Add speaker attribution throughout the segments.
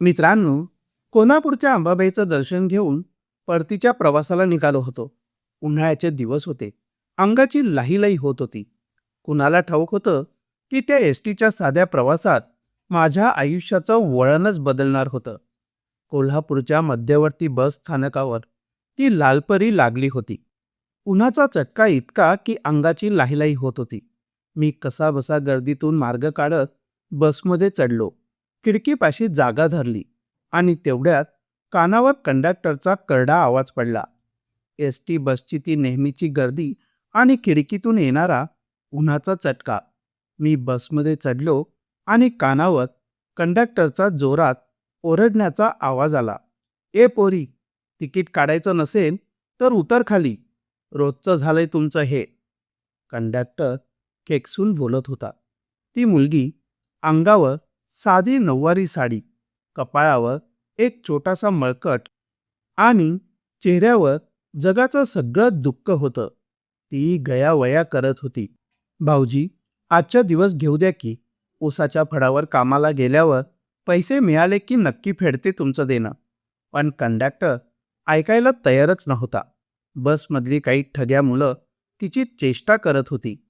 Speaker 1: मित्रांनो कोल्हापूरच्या अंबाबाईचं दर्शन घेऊन परतीच्या प्रवासाला निघालो होतो. उन्हाळ्याचे दिवस होते. अंगाची लाहीलाही होत होती. कुणाला ठाऊक होतं की त्या एस टीच्या साध्या प्रवासात माझ्या आयुष्याचं वळणच बदलणार होतं. कोल्हापूरच्या मध्यवर्ती बस स्थानकावर ती लालपरी लागली होती. उन्हाचा चटका इतका की अंगाची लाहीलाही होत होती. मी कसाबसा गर्दीतून मार्ग काढत बसमध्ये चढलो. खिडकीपाशी जागा धरली आणि तेवढ्यात कानावर कंडक्टरचा करडा आवाज पडला. एस टी बसची ती नेहमीची गर्दी आणि खिडकीतून येणारा उन्हाचा चटका. मी बसमध्ये चढलो आणि कानावर कंडक्टरचा जोरात ओरडण्याचा आवाज आला. ए पोरी तिकीट काढायचं नसेल तर उतर खाली. रोजचं झालंय तुमचं हे. कंडक्टर केकसून बोलत होता. ती मुलगी अंगावर साधी नऊवारी साडी कपाळावर एक छोटासा मळकट आणि चेहऱ्यावर जगाचं सगळं दुःख होतं. ती गयावया करत होती. भाऊजी आजचा दिवस घेऊ द्या की. ऊसाच्या फडावर कामाला गेल्यावर पैसे मिळाले की नक्की फेडते तुमचं देणं. पण कंडक्टर ऐकायला तयारच नव्हता. बसमधली काही ठग्या मुलं तिची चेष्टा करत होती.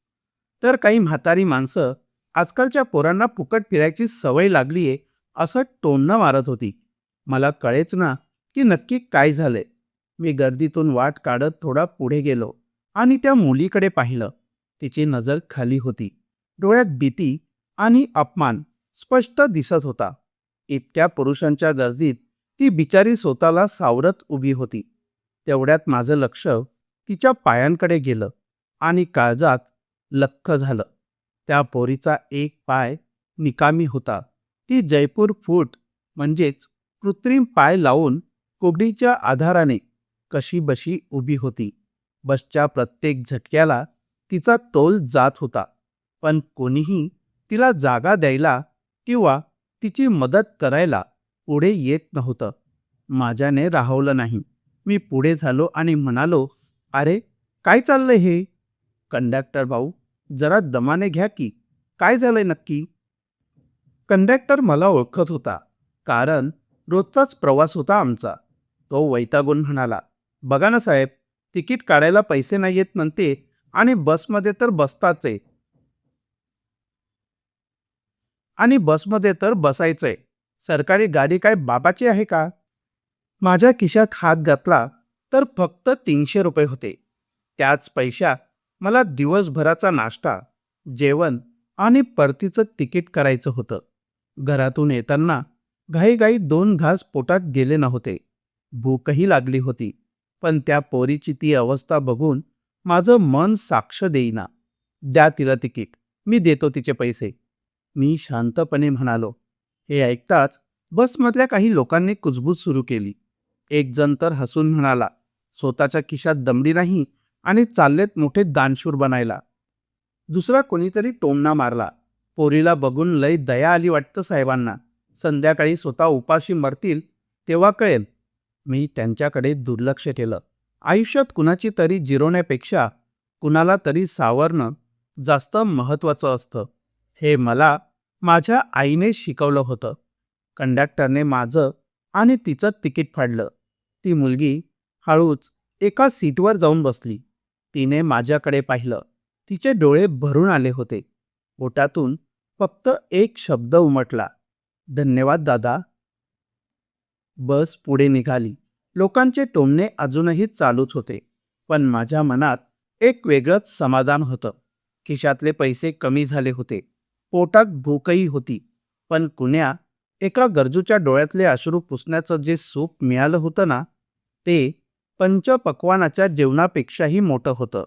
Speaker 1: तर काही म्हातारी माणसं आजकालच्या पोरांना फुकट फिरायची सवय लागलीये असं टोमणं मारत होती. मला कळेच ना की नक्की काय झालंय. मी गर्दीतून वाट काढत थोडा पुढे गेलो आणि त्या मुलीकडे पाहिलं. तिची नजर खाली होती. डोळ्यात भीती आणि अपमान स्पष्ट दिसत होता. इतक्या पुरुषांच्या गर्दीत ती बिचारी स्वतःला सावरत उभी होती. तेवढ्यात माझं लक्ष तिच्या पायांकडे गेलं आणि काळजात लख्ख झालं. त्या पोरीचा एक पाय निकामी होता. ती जयपूर फूट म्हणजेच कृत्रिम पाय लावून कोगडीच्या आधाराने कशी बशी उभी होती. बसच्या प्रत्येक झटक्याला तिचा तोल जात होता. पण कोणीही तिला जागा द्यायला किंवा तिची मदत करायला पुढे येत नव्हतं. माझ्याने राहवलं नाही. मी पुढे झालो आणि म्हणालो अरे काय चाललंय हे? कंडक्टर भाऊ जरा दमाने घ्या की. काय झालंय नक्की? कंडक्टर मला ओळखत होता कारण रोजचाच प्रवास होता आमचा. तो वैतागून म्हणाला बघा ना साहेब तिकीट काढायला पैसे नाही येत म्हणते आणि बसमध्ये तर बसताच. आहे आणि बसमध्ये तर बसायचंय सरकारी गाडी काय बाबाची आहे का? माझ्या खिशात हात घातला तर फक्त तीनशे रुपये होते. त्याच पैशात मला दिवसभराचा नाश्ता जेवण आणि परतीचं तिकीट करायचं होतं. घरातून येताना घाईघाई दोन घास पोटात गेले नव्हते. भूकही लागली होती पण त्या पोरीची ती अवस्था बघून माझं मन साक्ष देईना. द्या तिला तिकीट मी देतो तिचे पैसे. मी शांतपणे म्हणालो हे ऐकताच बसमधल्या काही लोकांनी कुजबूज सुरू केली. एक जण तर हसून म्हणाला स्वतःच्या खिशात दमडी नाही आणि चाललेत मोठे दानशूर बनायला. दुसरा कोणीतरी टोमणा मारला. पोरीला बघून लय दया आली वाटतं साहेबांना. संध्याकाळी स्वतः उपाशी मरतील तेव्हा कळेल. मी त्यांच्याकडे दुर्लक्ष केलं. आयुष्यात कुणाची तरी जिरवण्यापेक्षा कुणाला तरी सावरणं जास्त महत्त्वाचं असतं. हे मला माझ्या आईने शिकवलं होतं. कंडक्टरने माझं आणि तिचं तिकीट फाडलं. ती मुलगी हळूच एका सीटवर जाऊन बसली. तिने माझ्याकडे पाहिलं. तिचे डोळे भरून आले होते. पोटातून फक्त एक शब्द उमटला. धन्यवाद दादा. बस पुढे निघाली. लोकांचे टोमणे अजूनही चालूच होते पण माझ्या मनात एक वेगळंच समाधान होतं. खिशातले पैसे कमी झाले होते. पोटात भूकही होती पण कुण्या एका गरजूच्या डोळ्यातले अश्रू पुसण्याचं जे सूप मिळालं होतं ना ते पंचपक्वानाच्या जेवणापेक्षाही मोठं होतं.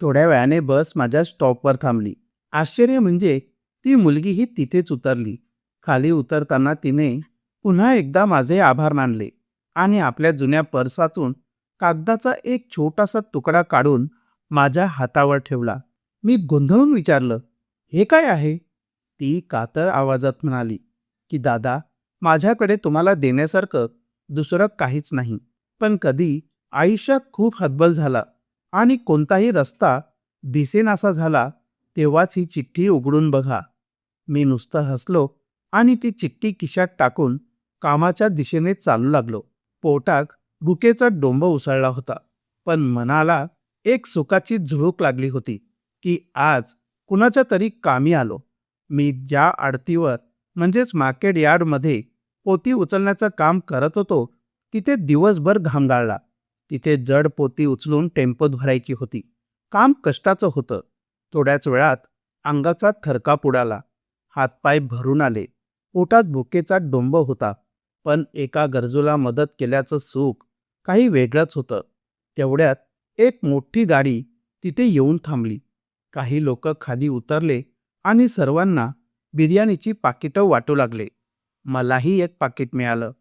Speaker 1: थोड्या वेळाने बस माझ्या स्टॉपवर थांबली. आश्चर्य म्हणजे ती मुलगीही तिथेच उतरली. खाली उतरताना तिने पुन्हा एकदा माझे आभार मानले आणि आपल्या जुन्या पर्सातून कागदाचा एक छोटासा तुकडा काढून माझ्या हातावर ठेवला. मी गोंधळून विचारलं हे काय आहे? ती कातर आवाजात म्हणाली की दादा माझ्याकडे तुम्हाला देण्यासारखं दुसरं काहीच नाही. पण कधी आयुष्यात खूप हतबल झाला आणि कोणताही रस्ता दिसेनासा झाला तेव्हाच ही चिठ्ठी उघडून बघा. मी नुसतं हसलो आणि ती चिठ्ठी खिशात टाकून कामाच्या दिशेने चालू लागलो. पोटात भुकेचा डोंब उसळला होता पण मनाला एक सुखाची झुळूक लागली होती की आज कुणाच्या तरी कामी आलो. मी ज्या आडतीवर म्हणजेच मार्केट यार्डमध्ये पोती उचलण्याचं काम करत होतो तिथे दिवसभर घाम गाळला तिथे जड पोती उचलून टेम्पोत भरायची होती. काम कष्टाचं होतं. थोड्याच वेळात अंगाचा थरकाप उडाला. हातपाय भरून आले. पोटात भुकेचा डोंब होता. पण एका गरजूला मदत केल्याचं सुख काही वेगळंच होतं. तेवढ्यात एक मोठी गाडी तिथे येऊन थांबली. काही लोक खाली उतरले आणि सर्वांना बिर्याणीची पाकिटं वाटू लागले. मलाही एक पाकिट मिळालं.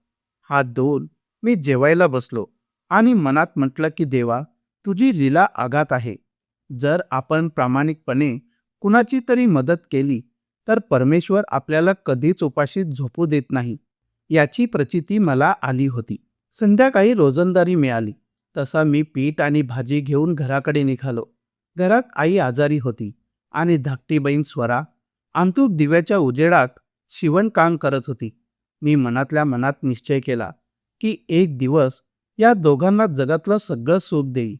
Speaker 1: हात धुवून मी जेवायला बसलो आणि मनात म्हटलं की देवा तुझी लीला आघात आहे. जर आपण प्रामाणिकपणे कुणाची तरी मदत केली तर परमेश्वर आपल्याला कधीच उपाशीत झोपू देत नाही. याची प्रचिती मला आली होती. संध्याकाळी रोजंदारी मिळाली. तसा मी पीठ आणि भाजी घेऊन घराकडे निघालो. घरात आई आजारी होती आणि धाकटी बहीण स्वरा आंतूक दिव्याच्या उजेडात शिवणकाम करत होती. मी मनातल्या मनात निश्चय केला की एक दिवस या दोघांना जगातलं सगळं सुख देई.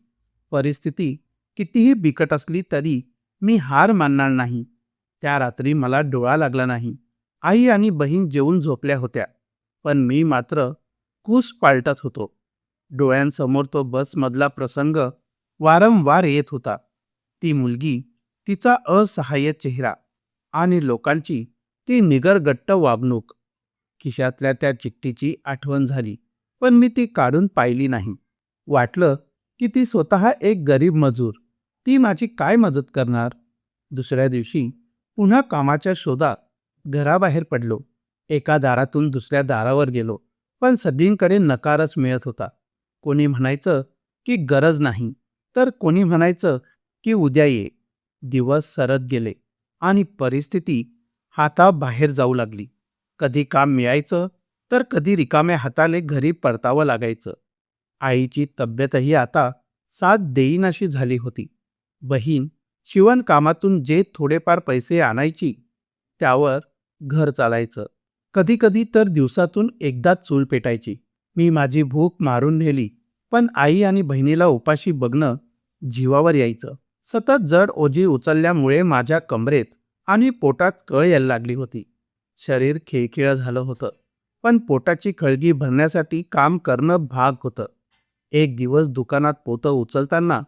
Speaker 1: परिस्थिती कितीही बिकट असली तरी मी हार मानणार नाही. त्या रात्री मला डोळा लागला नाही. आई आणि बहीण जेवून झोपल्या होत्या पण मी मात्र कूस पालटत होतो. डोळ्यांसमोर तो बसमधला प्रसंग वारंवार येत होता. ती मुलगी तिचा असहाय्य चेहरा आणि लोकांची ती निगरगट्ट वागणूक. खिशातल्या त्या चिठ्ठीची आठवण झाली. पण मी ती काढून पाहिली नाही. वाटलं की ती स्वतः एक गरीब मजूर. ती माझी काय मदत करणार? दुसऱ्या दिवशी पुन्हा कामाच्या शोधात घराबाहेर पडलो. एका दारातून दुसऱ्या दारावर गेलो पण सगळींकडे नकारच मिळत होता. कोणी म्हणायचं की गरज नाही तर कोणी म्हणायचं की उद्या ये. दिवस सरत गेले आणि परिस्थिती हाताबाहेर जाऊ लागली. कधी काम मिळायचं तर कधी रिकाम्या हाताने घरी परतावं लागायचं. आईची तब्येतही आता साथ देईनाशी झाली होती. बहीण शिवणकामातून जे थोडेफार पैसे आणायची त्यावर घर चालायचं. कधीकधी तर दिवसातून एकदाच चूल पेटायची. मी माझी भूक मारून नेली पण आई आणि बहिणीला उपाशी बघणं जीवावर यायचं. सतत जड ओझी उचलल्यामुळे माझ्या कमरेत आणि पोटात कळ यायला लागली होती. शरीर खिळखिळं झालं होतं. पण पोटाची खळगी भरण्यासाठी काम करणं भाग होतं. एक दिवस दुकानात पोतं उचलताना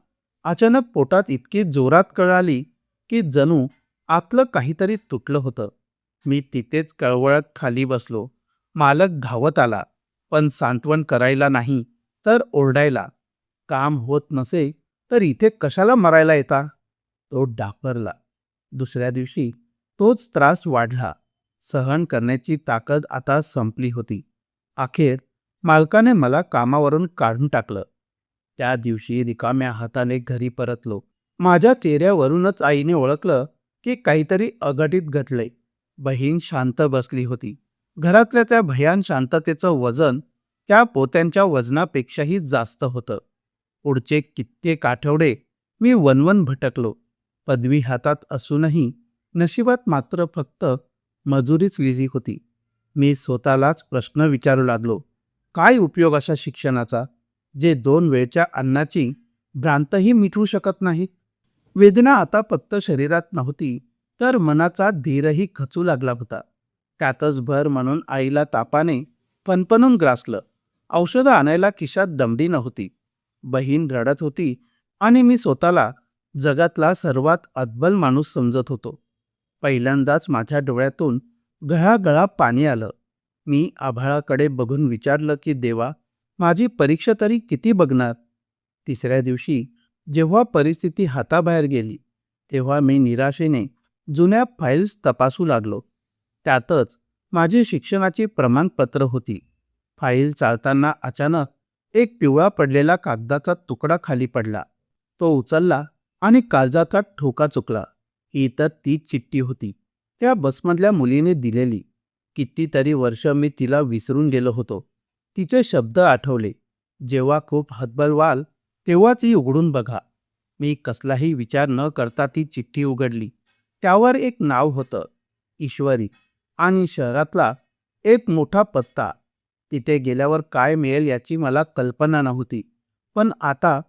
Speaker 1: अचानक पोटात इतकी जोरात कळाली की जणू आतलं काहीतरी तुटलं होतं. मी तिथेच कळवळत खाली बसलो. मालक धावत आला पण सांत्वन करायला नाही तर ओरडायला. काम होत नसे तर इथे कशाला मरायला येता? तो डापरला. दुसऱ्या दिवशी तोच त्रास वाढला. सहन करण्याची ताकद आता संपली होती. अखेर मालकाने मला कामावरून काढून टाकलं. त्या दिवशी रिकाम्या हाताने घरी परतलो. माझ्या चेहऱ्यावरूनच आईने ओळखलं की काहीतरी अघटित घडले बहीण शांत बसली होती. घरातल्या त्या भयान शांततेचं वजन त्या पोत्यांच्या वजनापेक्षाही जास्त होतं. पुढचे कित्येक आठवडे मी वनवन भटकलो. पदवी हातात असूनही नशिबात मात्र फक्त मजुरीच लिहिली होती. मी स्वतःलाच प्रश्न विचारू लागलो. काय उपयोग अशा शिक्षणाचा जे दोन वेळच्या अन्नाची भ्रांतही मिटवू शकत नाही? वेदना आता फक्त शरीरात नव्हती तर मनाचा धीरही खचू लागला होता. त्यातच भर म्हणून आईला तापाने फणफणून ग्रासलं. औषधं आणायला खिशात दमडी नव्हती. बहीण रडत होती आणि मी स्वतःला जगातला सर्वात अद्बल माणूस समजत होतो. पहिल्यांदाच माझ्या डोळ्यातून गळागळा पाणी आलं. मी आभाळाकडे बघून विचारलं की देवा माझी परीक्षा तरी किती बघणार? तिसऱ्या दिवशी जेव्हा परिस्थिती हाताबाहेर गेली तेव्हा मी निराशेने जुन्या फाईल्स तपासू लागलो. त्यातच माझी शिक्षणाची प्रमाणपत्र होती. फाईल चालताना अचानक एक पिवळा पडलेला कागदाचा तुकडा खाली पडला. तो उचलला आणि काळजाचा ठोका चुकला. इतर तर चिठ्ठी होती. त्या बसमधल्या मुलीने दिलेली. कितीतरी वर्ष मी तिला विसरून गेलो होतो. तिचे शब्द आठवले. जेव्हा खूप हतबल व्हाल तेव्हा ती उघडून बघा. मी कसलाही विचार न करता ती चिठ्ठी उघडली. त्यावर एक नाव होतं ईश्वरी. आणि शहरातला एक मोठा पत्ता. तिथे गेल्यावर काय मिळेल याची मला कल्पना नव्हती. पण आता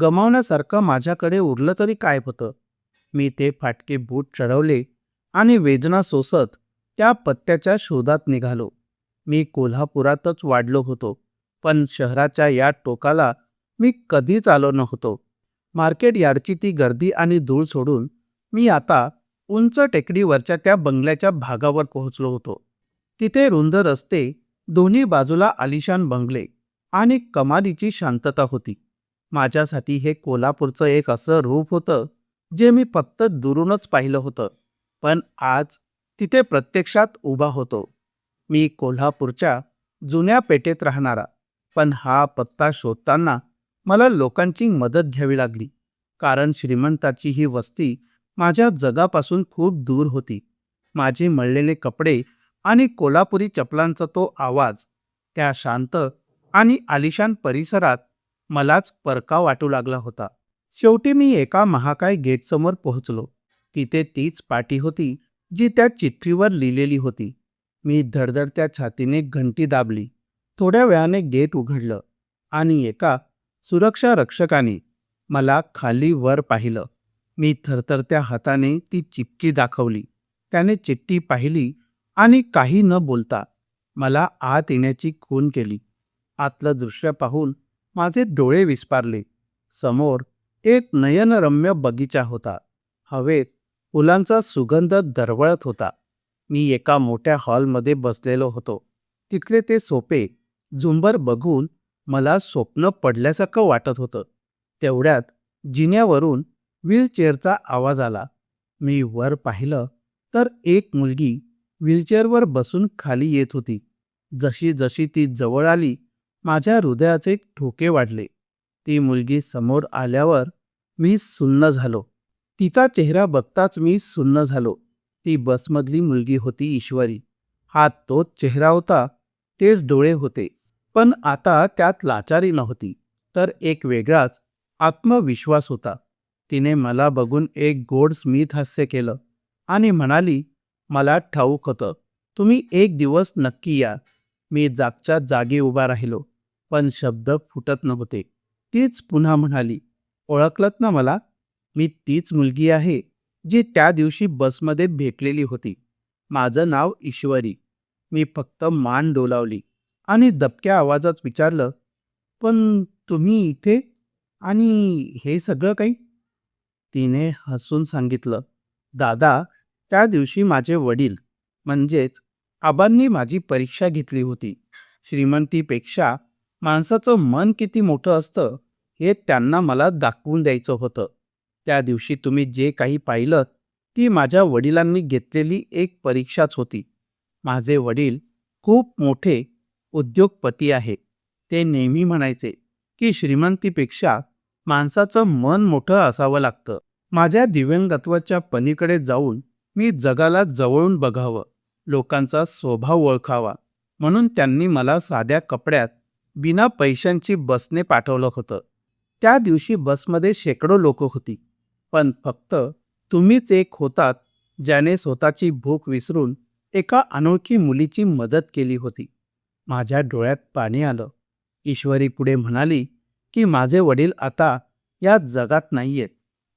Speaker 1: गमावण्यासारखं माझ्याकडे उरलं तरी काय होतं? मी ते फाटके बूट चढवले आणि वेदना सोसत त्या पत्त्याच्या शोधात निघालो. मी कोल्हापुरातच वाढलो होतो पण शहराच्या या टोकाला मी कधीच आलो नव्हतो. मार्केट यार्डची ती गर्दी आणि धूळ सोडून मी आता उंच टेकडीवरच्या त्या बंगल्याच्या भागावर पोहोचलो होतो. तिथे रुंद रस्ते दोन्ही बाजूला आलिशान बंगले आणि कमालीची शांतता होती. माझ्यासाठी हे कोल्हापूरचं एक असं रूप होतं जे मी फक्त दुरूनच पाहिलं होतं पण आज तिथे प्रत्यक्षात उभा होतो. मी कोल्हापूरच्या जुन्या पेठेत राहणारा पण हा पत्ता शोधताना मला लोकांची मदत घ्यावी लागली कारण श्रीमंताची ही वस्ती माझ्या जगापासून खूप दूर होती. माझे मळलेले कपडे आणि कोल्हापुरी चपलांचा तो आवाज त्या शांत आणि आलिशान परिसरात मलाच परका वाटू लागला होता. शेवटी मी एका महाकाय गेटसमोर पोहोचलो. तिथे तीच पाटी होती जी त्या चिठ्ठीवर लिहिलेली होती. मी धडधडत्या छातीने घंटी दाबली. थोड्या वेळाने गेट उघडलं आणि एका सुरक्षा रक्षकाने मला खाली वर पाहिलं. मी थरथरत्या हाताने ती चिठ्ठी दाखवली. त्याने चिठ्ठी पाहिली आणि काही न बोलता मला आत येण्याची खून केली. आतलं दृश्य पाहून माझे डोळे विस्पारले. समोर एक नयनरम्य बगीचा होता. हवेत फुलांचा सुगंध दरवळत होता. मी एका मोठ्या हॉलमध्ये बसलेलो होतो. तिथले ते सोपे झुंबर बघून मला स्वप्न पडल्यासारखं वाटत होतं. तेवढ्यात जिन्यावरून व्हीलचेअरचा आवाज आला. मी वर पाहिलं तर एक मुलगी व्हीलचेअरवर बसून खाली येत होती. जशी जशी ती जवळ आली माझ्या हृदयाचे ठोके वाढले. ती मुलगी समोर आल्यावर मी सुन्न झालो. तिचा चेहरा बघताच मी सुन्न झालो. ती बसमधली मुलगी होती ईश्वरी. हा तोच चेहरा होता तेच डोळे होते. पण आता त्यात लाचारी नव्हती तर एक वेगळाच आत्मविश्वास होता. तिने मला बघून एक गोड स्मित हास्य केलं आणि म्हणाली मला ठाऊक होतं तुम्ही एक दिवस नक्की या. मी जागच्या जागी उभा राहिलो पण शब्द फुटत नव्हते. तीच पुन्हा म्हणाली ओळखलत ना मला? मी तीच मुलगी आहे जी त्या दिवशी बसमध्ये भेटलेली होती. माझं नाव ईश्वरी. मी फक्त मान डोलावली आणि दबक्या आवाजात विचारलं पण तुम्ही इथे? आणि हे सगळं काही? तिने हसून सांगितलं दादा त्या दिवशी माझे वडील म्हणजेच आबांनी माझी परीक्षा घेतली होती. श्रीमंतीपेक्षा माणसाचं मन किती मोठं असतं हे त्यांना मला दाखवून द्यायचं होतं. त्या दिवशी तुम्ही जे काही पाहिलं ती माझ्या वडिलांनी घेतलेली एक परीक्षाच होती. माझे वडील खूप मोठे उद्योगपती आहे. ते नेहमी म्हणायचे की श्रीमंतीपेक्षा माणसाचं मन मोठं असावं लागतं. माझ्या दिव्यांगत्वाच्या पलीकडे जाऊन मी जगाला जवळून बघावं लोकांचा स्वभाव ओळखावा म्हणून त्यांनी मला साध्या कपड्यात बिना पैशांची बसने पाठवलं होतं. त्या दिवशी बसमध्ये शेकडो लोक होती. पण फक्त तुम्हीच एक होतात ज्याने स्वतःची भूक विसरून एका अनोळखी मुलीची मदत केली होती. माझ्या डोळ्यात पाणी आलं. ईश्वरी पुढे म्हणाली की माझे वडील आता या जगात नाहीयेत.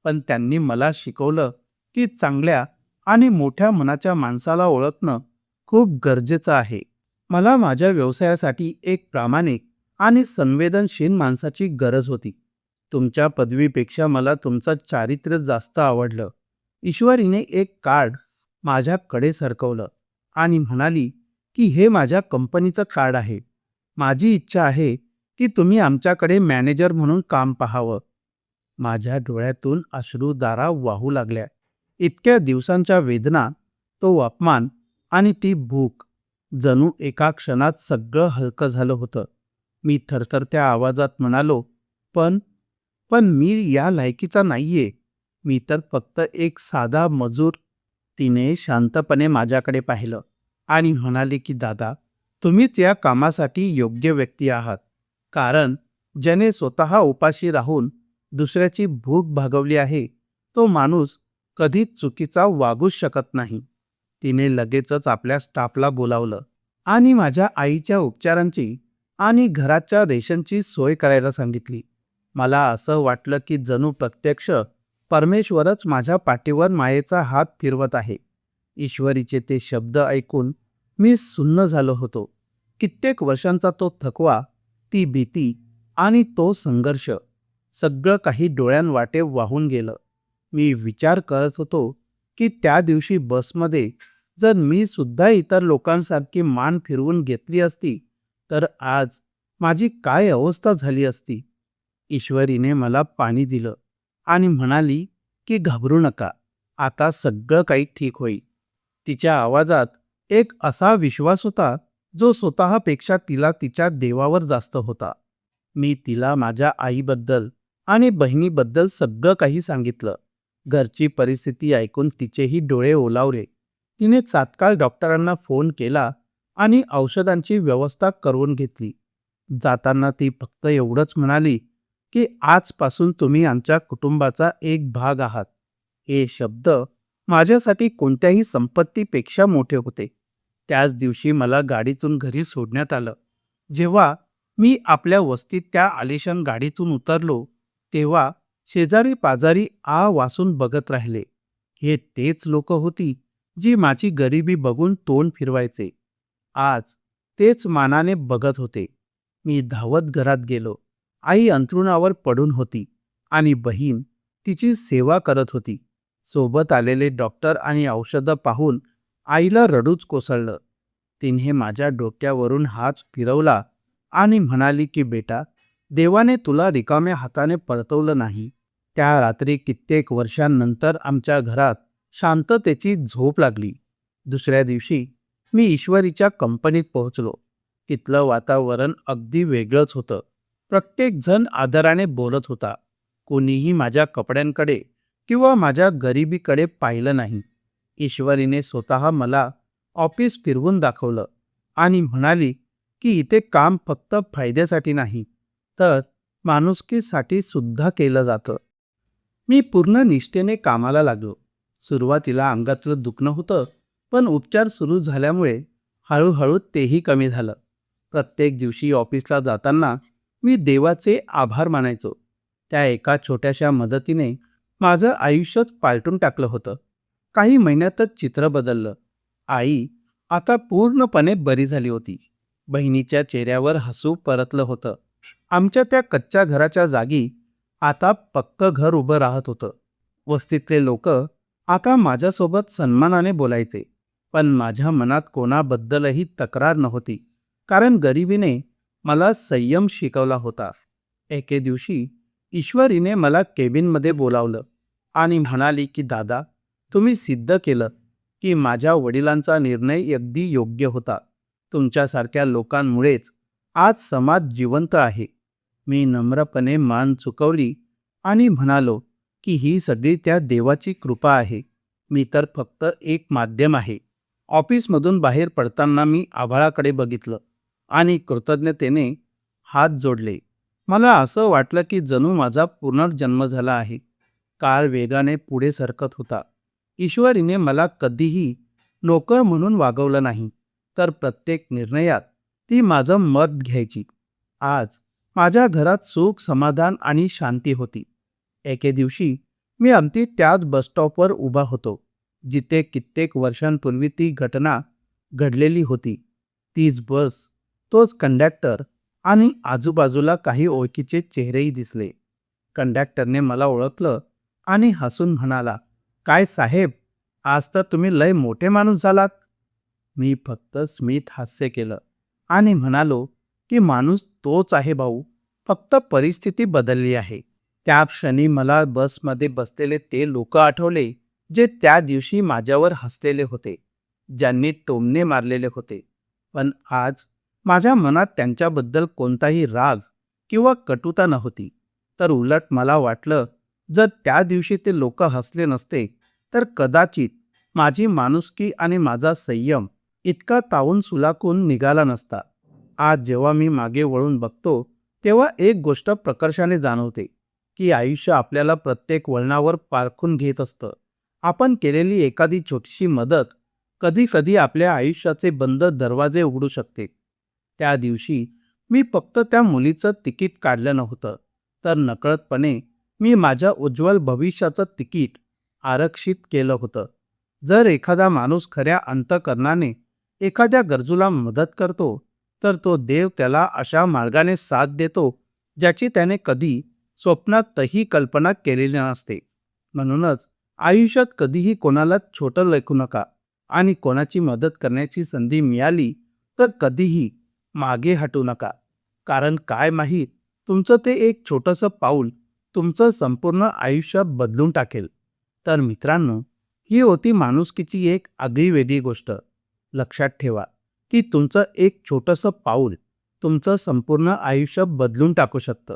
Speaker 1: पण त्यांनी मला शिकवलं की चांगल्या आणि मोठ्या मनाच्या माणसाला ओळखणं खूप गरजेचं आहे. मला माझ्या व्यवसायासाठी एक प्रामाणिक आणि संवेदनशील माणसाची गरज होती. तुमच्या पदवीपेक्षा मला तुमचं चारित्र्य जास्त आवडलं. ईश्वरीने एक कार्ड माझ्याकडे सरकवलं आणि म्हणाली की हे माझ्या कंपनीचं कार्ड आहे. माझी इच्छा आहे की तुम्ही आमच्याकडे मॅनेजर म्हणून काम पाहावं. माझ्या डोळ्यातून अश्रुधारा वाहू लागल्या. इतक्या दिवसांच्या वेदना तो अपमान आणि ती भूक जणू एका क्षणात सगळं हलकं झालं होतं. मी थरथरत्या आवाजात म्हणालो पण पण मी या लायकीचा नाहीये. मी तर फक्त एक साधा मजूर. तिने शांतपणे माझ्याकडे पाहिलं आणि म्हणाले की दादा तुम्हीच या कामासाठी योग्य व्यक्ती आहात. कारण ज्याने स्वतः उपाशी राहून दुसऱ्याची भूक भागवली आहे तो माणूस कधीच चुकीचा वागूच शकत नाही. तिने लगेचच आपल्या स्टाफला बोलावलं आणि माझ्या आईच्या उपचारांची आणि घराच्या रेशनची सोय करायला सांगितली. मला असं वाटलं की जणू प्रत्यक्ष परमेश्वरच माझ्या पाठीवर मायेचा हात फिरवत आहे. ईश्वरीचे ते शब्द ऐकून मी सुन्न झालो होतो. कित्येक वर्षांचा तो थकवा ती भीती आणि तो संघर्ष सगळं काही डोळ्यांवाटे वाहून गेलं. मी विचार करत होतो की त्या दिवशी बसमध्ये जर मी सुद्धा इतर लोकांसारखी मान फिरवून घेतली असती तर आज माझी काय अवस्था झाली असती? ईश्वरीने मला पाणी दिलं आणि म्हणाली की घाबरू नका आता सगळं काही ठीक होईल. तिच्या आवाजात एक असा विश्वास होता जो स्वतःपेक्षा तिला तिच्या देवावर जास्त होता. मी तिला माझ्या आईबद्दल आणि बहिणीबद्दल सगळं काही सांगितलं. घरची परिस्थिती ऐकून तिचेही डोळे ओलावले. तिने तात्काळ डॉक्टरांना फोन केला आणि औषधांची व्यवस्था करून घेतली. जाताना ती फक्त एवढंच म्हणाली की आजपासून तुम्ही आमच्या कुटुंबाचा एक भाग आहात. हे शब्द माझ्यासाठी कोणत्याही संपत्तीपेक्षा मोठे होते. त्याच दिवशी मला गाडीतून घरी सोडण्यात आलं. जेव्हा मी आपल्या वस्तीत त्या आलिशान गाडीतून उतरलो तेव्हा शेजारी पाजारी आ वासून बघत राहिले. हे तेच लोक होती जी माझी गरिबी बघून तोंड फिरवायचे. आज तेच मानाने बघत होते. मी धावत घरात गेलो. आई अंथरुणावर पडून होती आणि बहीण तिची सेवा करत होती. सोबत आलेले डॉक्टर आणि औषधं पाहून आईला रडूच कोसळलं. तिने माझ्या डोक्यावरून हात फिरवला आणि म्हणाली की बेटा देवाने तुला रिकाम्या हाताने परतवलं नाही. त्या रात्री कित्येक वर्षांनंतर आमच्या घरात शांततेची झोप लागली. दुसऱ्या दिवशी मी ईश्वरीच्या कंपनीत पोहोचलो. तिथलं वातावरण अगदी वेगळंच होतं. प्रत्येक जण आदराने बोलत होता. कोणीही माझ्या कपड्यांकडे किंवा माझ्या गरिबीकडे पाहिलं नाही. ईश्वरीने स्वतः मला ऑफिस फिरवून दाखवलं आणि म्हणाली की इथे काम फक्त फायद्यासाठी नाही तर माणुसकीसाठी सुद्धा केलं जातं. मी पूर्ण निष्ठेने कामाला लागलो. सुरुवातीला अंगातलं दुखणं होतं पण उपचार सुरू झाल्यामुळे हळूहळू तेही कमी झालं. प्रत्येक दिवशी ऑफिसला जाताना मी देवाचे आभार मानायचो. त्या एका छोट्याशा मदतीने माझं आयुष्यच पालटून टाकलं होतं. काही महिन्यातच चित्र बदललं. आई आता पूर्णपणे बरी झाली होती. बहिणीच्या चेहऱ्यावर हसू परतलं होतं. आमच्या त्या कच्च्या घराच्या जागी आता पक्क घर उभं राहत होतं. वस्तीतले लोक आता माझ्यासोबत सन्मानाने बोलायचे. पण माझ्या मनात कोणाबद्दलही तक्रार नव्हती. कारण गरिबीने मला संयम शिकवला होता. एके दिवशी ईश्वरीने मला केबिनमध्ये बोलावलं आणि म्हणाली की दादा तुम्ही सिद्ध केलं की माझ्या वडिलांचा निर्णय अगदी योग्य होता. तुमच्यासारख्या लोकांमुळेच आज समाज जिवंत आहे. मी नम्रपणे मान चुकवली आणि म्हणालो की ही सगळी त्या देवाची कृपा आहे. मी तर फक्त एक माध्यम आहे. ऑफिसमधून बाहेर पडताना मी आभाळाकडे बघितलं आणि कृतज्ञतेने हात जोडले. मला असं वाटलं की जणू माझा पुनर्जन्म झाला आहे. काळ वेगाने पुढे सरकत होता. ईश्वरीने मला कधीही नोकर म्हणून वागवलं नाही तर प्रत्येक निर्णयात ती माझं मत घ्यायची. आज माझ्या घरात सुख समाधान आणि शांती होती. एके दिवशी मी अगदी त्याच बसस्टॉपवर उभा होतो. जिथे कित्येक वर्षांपूर्वी ती घटना घडलेली होती. तीच बस तोच कंडक्टर आणि आजूबाजूला काही ओळखीचे चेहरेही दिसले. कंडक्टरने मला ओळखलं आणि हसून म्हणाला काय साहेब आज तर तुम्ही लय मोठे माणूस झालात. मी फक्त स्मित हास्य केलं आणि म्हणालो की माणूस तोच आहे भाऊ फक्त परिस्थिती बदलली आहे. त्या क्षणी मला बसमध्ये बसलेले ते लोक आठवले जे त्या दिवशी माझ्यावर हसलेले होते ज्यांनी टोमणे मारलेले होते. पण आज माझ्या मनात त्यांच्याबद्दल कोणताही राग किंवा कटुता नव्हती. तर उलट मला वाटलं जर त्या दिवशी ते लोक हसले नसते तर कदाचित माझी माणुसकी आणि माझा संयम इतका तावून सुलाकून निघाला नसता. आज जेव्हा मी मागे वळून बघतो तेव्हा एक गोष्ट प्रकर्षाने जाणवते की आयुष्य आपल्याला प्रत्येक वळणावर पारखून घेत असतं. आपण केलेली एखादी छोटीशी मदत कधी कधी आपल्या आयुष्याचे बंद दरवाजे उघडू शकते. त्या दिवशी मी फक्त त्या मुलीचं तिकीट काढलं नव्हतं तर नकळतपणे मी माझ्या उज्ज्वल भविष्याचं तिकीट आरक्षित केलं होतं. जर एखादा माणूस खऱ्या अंतकरणाने एखाद्या गरजूला मदत करतो तर तो देव त्याला अशा मार्गाने साथ देतो ज्याची त्याने कधी स्वप्नातही कल्पना केलेली नसते. म्हणूनच आयुष्यात कधीही कोणाला छोटं लेखू नका आणि कोणाची मदत करण्याची संधी मिळाली तर कधीही मागे हटू नका. कारण काय माहीत तुमचं ते एक छोटंसं पाऊल तुमचं संपूर्ण आयुष्य बदलून टाकेल. तर मित्रांनो ही होती माणुसकीची एक आगळी वेगळी गोष्ट. लक्षात ठेवा की तुमचं एक छोटंसं पाऊल तुमचं संपूर्ण आयुष्य बदलून टाकू शकतं.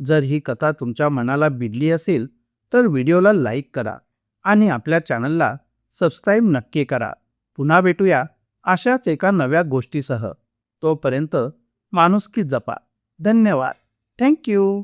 Speaker 1: जर ही कथा तुमच्या मनाला भिडली असेल तर व्हिडिओला लाईक करा. आणि आपल्या चॅनलला सबस्क्राईब नक्की करा. पुन्हा भेटूया अशाच एका नव्या गोष्टीसह. तोपर्यंत माणुसकी जपा. धन्यवाद. थँक्यू